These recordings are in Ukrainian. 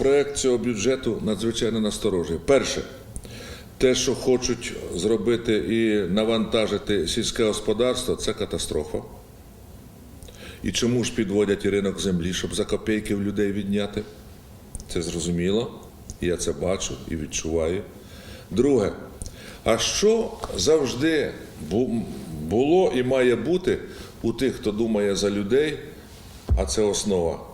проект цього бюджету надзвичайно насторожує. Перше, те, що хочуть зробити і навантажити сільське господарство, це катастрофа. І чому ж підводять ринок землі, щоб за копійки в людей відняти? Це зрозуміло. Я це бачу і відчуваю. Друге, а що завжди було і має бути у тих, хто думає за людей, а це основа.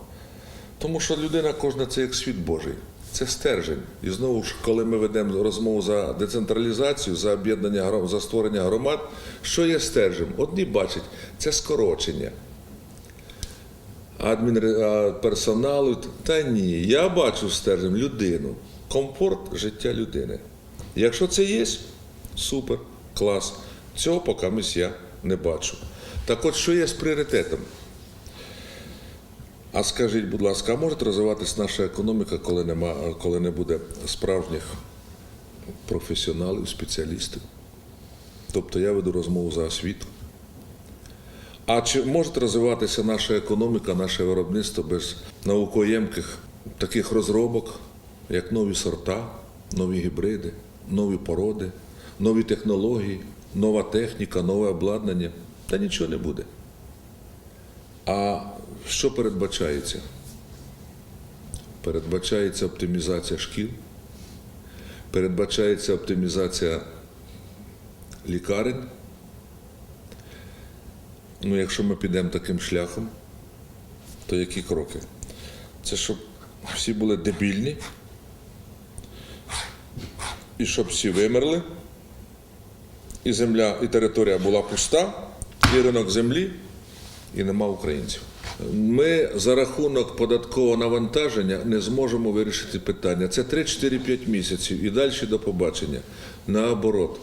Тому що людина кожна це як світ Божий. Це стержень. І знову ж, коли ми ведемо розмову за децентралізацію, за об'єднання за створення громад, що є стержень? Одні бачать, це скорочення адмінре- персоналу. Та ні, я бачу стержнем людину, комфорт життя людини. Якщо це є, супер, клас. Цього поки я не бачу. Так от, що є з пріоритетом? А скажіть, будь ласка, а може розвиватися наша економіка, коли, нема, коли не буде справжніх професіоналів, спеціалістів? Тобто я веду розмову за освіту. А чи може розвиватися наша економіка, наше виробництво без наукоємких таких розробок, як нові сорта, нові гібриди, нові породи, нові технології, нова техніка, нове обладнання? Та нічого не буде. А що передбачається? Передбачається оптимізація шкіл, передбачається оптимізація лікарень. Ну, якщо ми підемо таким шляхом, то які кроки? Це щоб всі були дебільні, і щоб всі вимерли, і земля, і територія була пуста, і ринок землі, і нема українців. Ми за рахунок податкового навантаження не зможемо вирішити питання. Це 3-4-5 місяців і далі до побачення. Наоборот,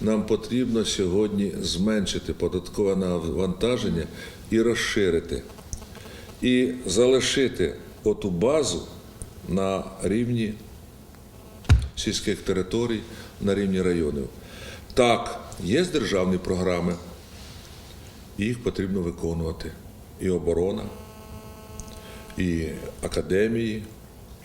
нам потрібно сьогодні зменшити податкове навантаження і розширити, і залишити оту базу на рівні сільських територій, на рівні районів. Так, є державні програми, їх потрібно виконувати. І оборона, і академії,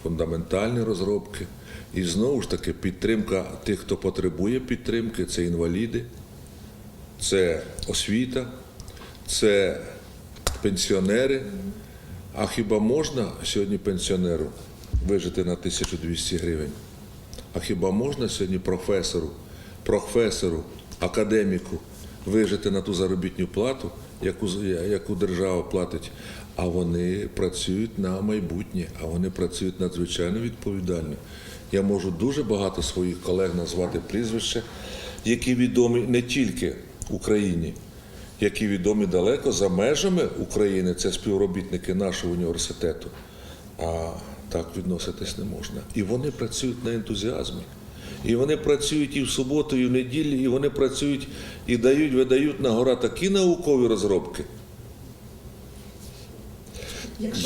фундаментальні розробки, і знову ж таки підтримка тих, хто потребує підтримки, це інваліди, це освіта, це пенсіонери. А хіба можна сьогодні пенсіонеру вижити на 1200 гривень? А хіба можна сьогодні професору, професору, академіку вижити на ту заробітну плату, яку, яку держава платить? А вони працюють на майбутнє, а вони працюють надзвичайно відповідально. Я можу дуже багато своїх колег назвати прізвища, які відомі не тільки Україні, які відомі далеко за межами України, це співробітники нашого університету. А так відноситись не можна. І вони працюють на ентузіазмі. І вони працюють і в суботу, і в неділю, і вони працюють і дають, видають на гора такі наукові розробки.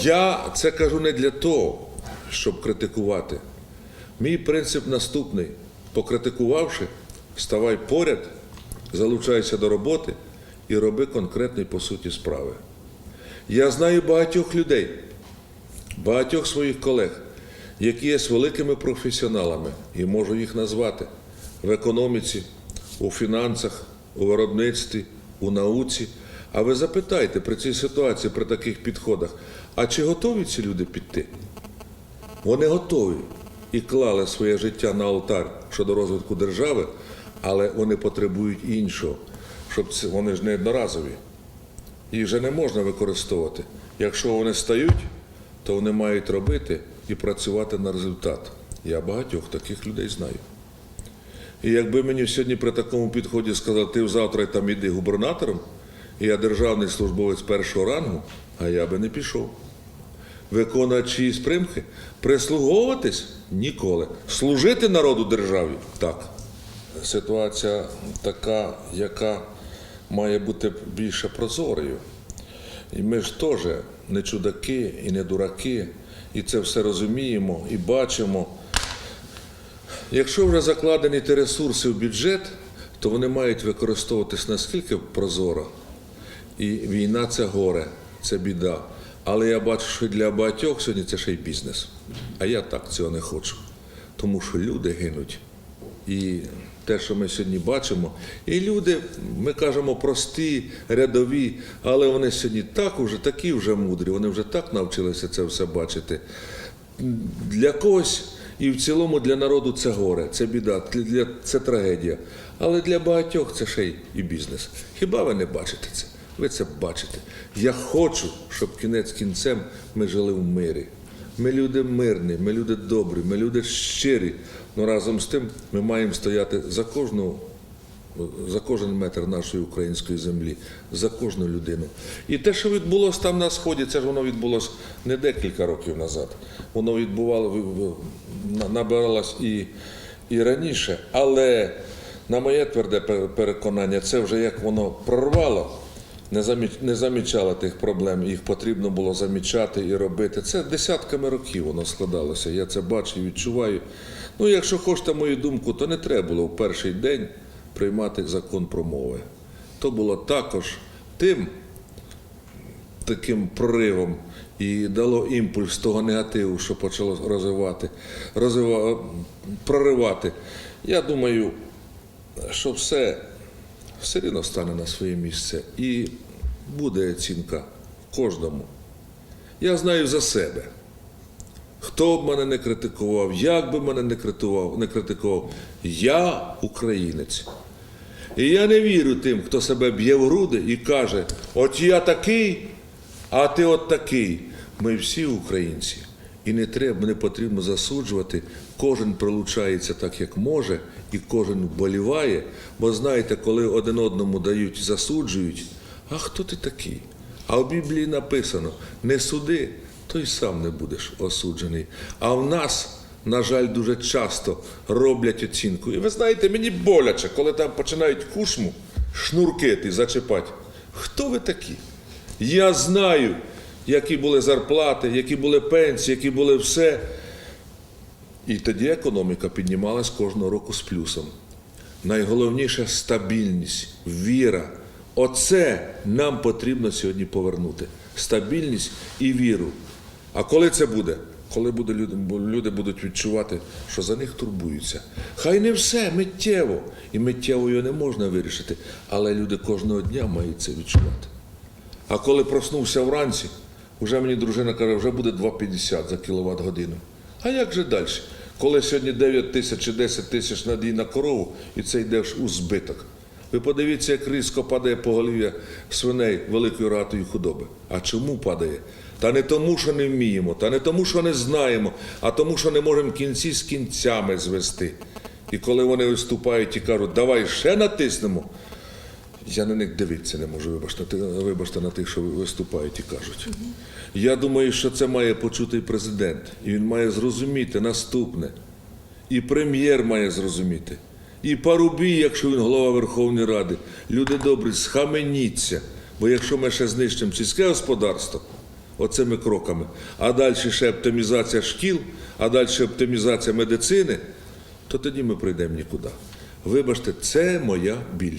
Я це кажу не для того, щоб критикувати. Мій принцип наступний: покритикувавши, ставай поряд, залучайся до роботи і роби конкретний по суті справи. Я знаю багатьох людей, багатьох своїх колег, які є з великими професіоналами, і можу їх назвати в економіці, у фінансах, у виробництві, у науці. А ви запитайте при цій ситуації, при таких підходах, а чи готові ці люди піти? Вони готові і клали своє життя на алтар щодо розвитку держави, але вони потребують іншого, щоб це вони ж не одноразові. Їх вже не можна використовувати. Якщо вони стають, то вони мають робити і працювати на результат. Я багатьох таких людей знаю. І якби мені сьогодні при такому підході сказали, ти завтра там іди губернатором, і я державний службовець першого рангу, а я би не пішов. Виконувати чиїсь примхи, прислуговуватись ніколи. Служити народу державі так. Ситуація така, яка має бути більше прозорою. І ми ж теж не чудаки і не дураки, і це все розуміємо і бачимо. Якщо вже закладені ті ресурси в бюджет, то вони мають використовуватись наскільки прозоро. І війна це горе, це біда. Але я бачу, що для багатьох сьогодні це ще й бізнес. А я так цього не хочу. Тому що люди гинуть. І те, що ми сьогодні бачимо, і люди, ми кажемо, прості, рядові, але вони сьогодні так уже, такі вже мудрі, вони вже так навчилися це все бачити. Для когось і в цілому для народу це горе, це біда, для, це трагедія. Але для багатьох це ще й і бізнес. Хіба ви не бачите це? Ви це бачите. Я хочу, щоб кінець кінцем ми жили в мирі. Ми люди мирні, ми люди добрі, ми люди щирі. Ну разом з тим ми маємо стояти за кожну за кожен метр нашої української землі, за кожну людину. І те, що відбулося там на сході, це ж воно відбулося не декілька років назад. Воно відбувало набиралось і, і раніше. Але на моє тверде переконання, це вже як воно прорвало. Не заміч- не замічало тих проблем, їх потрібно було замічати і робити. Це десятками років воно складалося. Я це бачу і відчуваю. Ну, якщо хочете мою думку, то не треба було в перший день приймати закон про мови. То було також тим таким проривом і дало імпульс того негативу, що почало розвивати, розвива, проривати. Я думаю, що все, все рівно стане на своє місце і буде оцінка кожному. Я знаю за себе. Хто б мене не критикував, як би мене не критикував, не критикував, я українець. І я не вірю тим, хто себе б'є в груди і каже: от я такий, а ти от такий. Ми всі українці. І не треба, не потрібно засуджувати. Кожен прилучається так, як може, і кожен вболіває. Бо знаєте, коли один одному дають, засуджують, а хто ти такий? А в Біблії написано: не суди, то й сам не будеш осуджений. А в нас на жаль, дуже часто роблять оцінку. І ви знаєте, мені боляче, коли там починають кушму шнуркити, зачепати. Хто ви такі? Я знаю, які були зарплати, які були пенсії, які були все. І тоді економіка піднімалась кожного року з плюсом. Найголовніше стабільність, віра. Оце нам потрібно сьогодні повернути. Стабільність і віру. А коли це буде? Коли буде люди, будуть відчувати, що за них турбуються. Хай не все миттєво. І миттєво його не можна вирішити. Але люди кожного дня мають це відчувати. А коли проснувся вранці, вже мені дружина каже, вже буде 2,50 за кіловат годину. А як же далі? Коли сьогодні 9 тисяч чи 10 тисяч надій на корову, і це йде у збиток. Ви подивіться, як різко падає поголів'я свиней великої ратої худоби. А чому падає? Та не тому, що не вміємо, та не тому, що не знаємо, а тому, що не можемо кінці з кінцями звести. І коли вони виступають і кажуть, давай ще натиснемо, я на них дивитися не можу, вибачте, вибачте на тих, що виступають і кажуть. Я думаю, що це має почути президент, і він має зрозуміти наступне. І прем'єр має зрозуміти. І Парубій, якщо він голова Верховної Ради. Люди добрі, схаменіться. Бо якщо ми ще знищимо сільське господарство, оцими кроками, а далі ще оптимізація шкіл, а далі оптимізація медицини, то тоді ми прийдемо нікуди. Вибачте, це моя біль.